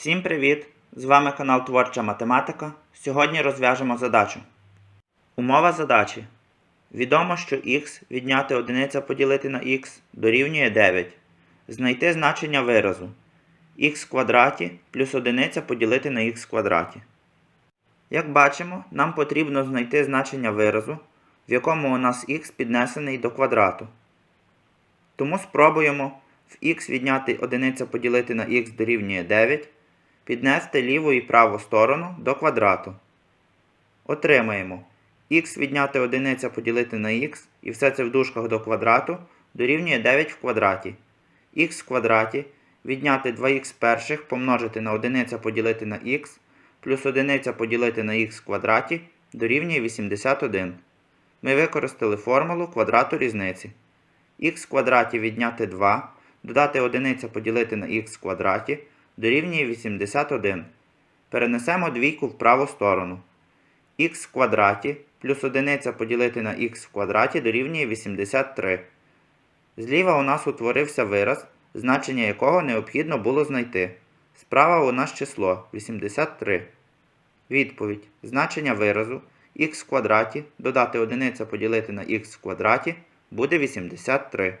Всім привіт! З вами канал Творча Математика. Сьогодні розв'яжемо задачу. Умова задачі. Відомо, що х відняти одиниця поділити на х дорівнює 9. Знайти значення виразу х квадраті плюс одиниця поділити на х квадраті. Як бачимо, нам потрібно знайти значення виразу, в якому у нас х піднесений до квадрату. Тому спробуємо в х відняти одиниця поділити на х дорівнює 9, піднести ліву і праву сторону до квадрату. Отримаємо х відняти одиниця поділити на х, і все це в дужках до квадрату дорівнює 9 в квадраті. х в квадраті відняти 2х перших помножити на одиниця поділити на х, плюс одиниця поділити на х в квадраті дорівнює 81. Ми використали формулу квадрату різниці. х в квадраті відняти 2, додати одиниця поділити на х в квадраті дорівнює 81. Перенесемо двійку в праву сторону. х в квадраті плюс одиниця поділити на х в квадраті дорівнює 83. Зліва у нас утворився вираз, значення якого необхідно було знайти. Справа у нас число 83. Відповідь. Значення виразу х в квадраті додати одиниця поділити на х в квадраті буде 83.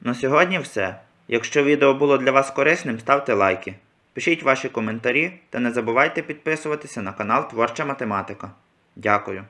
На сьогодні все. Якщо відео було для вас корисним, ставте лайки. Пишіть ваші коментарі та не забувайте підписуватися на канал Творча Математика. Дякую.